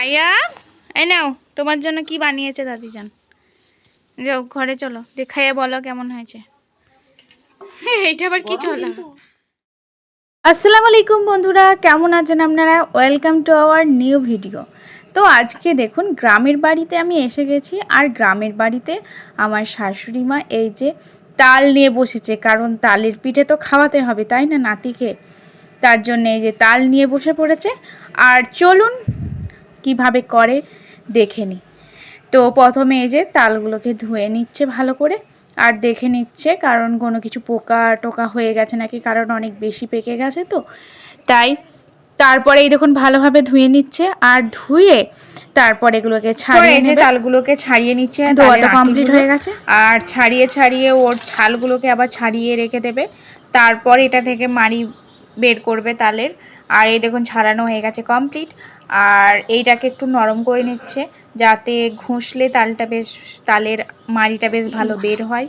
আয়া এই নাও তোমার জন্য কি বানিয়েছে দাদি যান যাও ঘরে চলো দেখাইয়া বলো কেমন হয়েছে। এইটা আবার কি চলো আসসালামু আলাইকুম বন্ধুরা কেমন আছেন আপনারা? Welcome to our new video তো আজকে দেখুন গ্রামের বাড়িতে আমি এসে গেছি আর গ্রামের বাড়িতে আমার শাশুড়ি মা এই যে তাল নিয়ে বসেছে কারণ তালের পিঠে তো খাওয়াতে হবে তাই না নাতিকে? তার জন্য এই যে তাল নিয়ে বসে পড়েছে। আর চলুন কীভাবে করে দেখে নিই তো প্রথমে এই যে তালগুলোকে ধুয়ে নিচ্ছে ভালো করে আর দেখে নিচ্ছে কারণ কোনো কিছু পোকা টোকা হয়ে গেছে নাকি কারণ অনেক বেশি পেকে গেছে তো। তাই তারপরে এই দেখুন ভালোভাবে ধুয়ে নিচ্ছে আর ধুয়ে তারপর এগুলোকে ছাড়িয়ে যে তালগুলোকে ছাড়িয়ে নিচ্ছে ধোয়া তো কমপ্লিট হয়ে গেছে। আর ছাড়িয়ে ছাড়িয়ে ওর ছালগুলোকে আবার ছাড়িয়ে রেখে দেবে। তারপর এটা থেকে মাড়ি বের করবে তালের। আর এই দেখুন ছাড়ানো হয়ে গেছে কমপ্লিট আর এইটাকে একটু নরম করে নিচ্ছে যাতে ঘষলে তালটা বেশ তালের মাড়িটা বেশ ভালো বের হয়।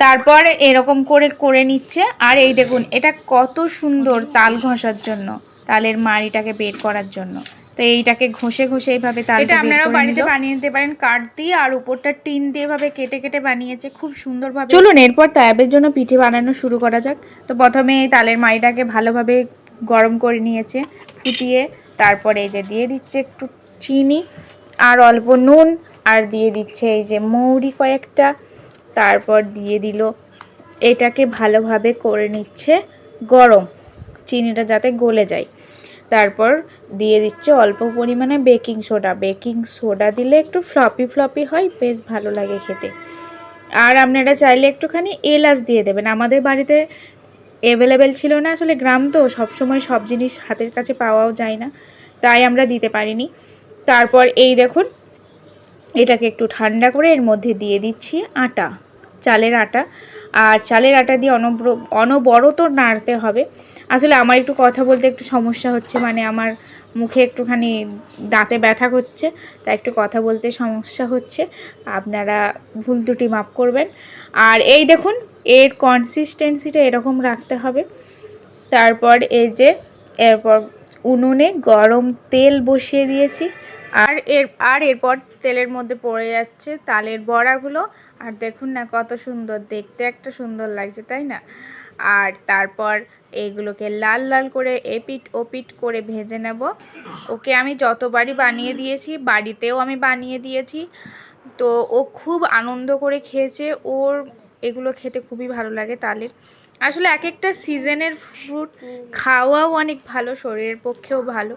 তারপর এরকম করে করে নিচ্ছে। আর এই দেখুন এটা কত সুন্দর তাল ঘষার জন্য তালের মাড়িটাকে বের করার জন্য। তো এইটাকে ঘষে ঘষে এইভাবে তাল এটা আপনারা বাড়িতে বানিয়ে নিতে পারেন কাঠ দিয়ে আর উপরটা টিন দিয়ে এভাবে কেটে কেটে বানিয়েছে খুব সুন্দরভাবে। চলুন এরপর তায়াবের জন্য পিঠে বানানো শুরু করা যাক। তো প্রথমে এই তালের মাড়িটাকে ভালোভাবে গরম করে নিয়েছে, ফুটিয়ে তারপরে এই যে দিয়ে দিচ্ছে একটু চিনি আর অল্প নুন আর দিয়ে দিচ্ছে এই যে মৌরি কয়েকটা, তারপর দিয়ে দিল এটাকে ভালোভাবে করে নিচ্ছে গরম, চিনিটা যাতে গলে যায়। তারপর দিয়ে দিচ্ছে অল্প পরিমাণে বেকিং সোডা বেকিং সোডা দিলে একটু ফ্লপি ফ্লপি হয়, বেশ ভালো লাগে খেতে। আর আপনারা চাইলে একটুখানি এলাচ দিয়ে দেবেন, আমাদের বাড়িতে অ্যাভেলেবেল ছিল না। আসলে গ্রাম তো সবসময় সব জিনিস হাতের কাছে পাওয়াও যায় না, তাই আমরা দিতে পারিনি। তারপর এই দেখুন, এটাকে একটু ঠান্ডা করে এর মধ্যে দিয়ে দিচ্ছি আটা, চালের আটা। আর চালের আটা দিয়ে অনব্র, অনবরত নাড়তে হবে। আসলে আমার একটু কথা বলতে একটু সমস্যা হচ্ছে মানে আমার মুখে একটুখানি দাঁতে ব্যথা করছে, তাই একটু কথা বলতে সমস্যা হচ্ছে। আপনারা ভুল ত্রুটি মাপ করবেন। আর এই দেখুন এর কনসিস্টেন্সিটা এরকম রাখতে হবে। তারপর এই যে, এরপর উনুনে গরম তেল বসিয়ে দিয়েছি। আর এর, আর এরপর তেলের মধ্যে পড়ে যাচ্ছে তালের বড়াগুলো। আর দেখুন না কত সুন্দর, দেখতে একটা সুন্দর লাগছে, তাই না? আর তারপর এইগুলোকে লাল লাল করে এপিট ওপিট করে ভেজে নেব। ওকে আমি যতবারই বানিয়ে দিয়েছি, বাড়িতেও আমি বানিয়ে দিয়েছি। তো ও খুব আনন্দ করে খেয়েছে। ওর এগুলো খেতে খুবই ভালো লাগে তালের। আসলে এক একটা সিজনের ফ্রুট খাওয়াও অনেক ভালো শরীরের পক্ষেও ভালো।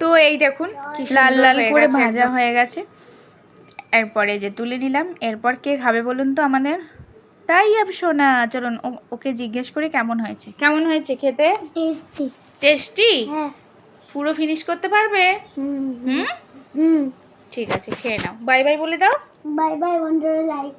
তো এই দেখুন লাল লাল করে ভাজা হয়ে গেছে। এরপরে যে তুলে নিলাম। এরপর কে খাবে বলুন তো আমাদের? তাই সোনা চলুন ওকে জিজ্ঞেস করি কেমন হয়েছে। কেমন হয়েছে খেতে? টেস্টি। টেস্টি? হ্যাঁ। পুরো ফিনিশ করতে পারবে? হুম হুম। হুম? ঠিক আছে খেয়ে নাও। বাই বাই বলে দাও। বাই বাই বন্ধুরা লাইক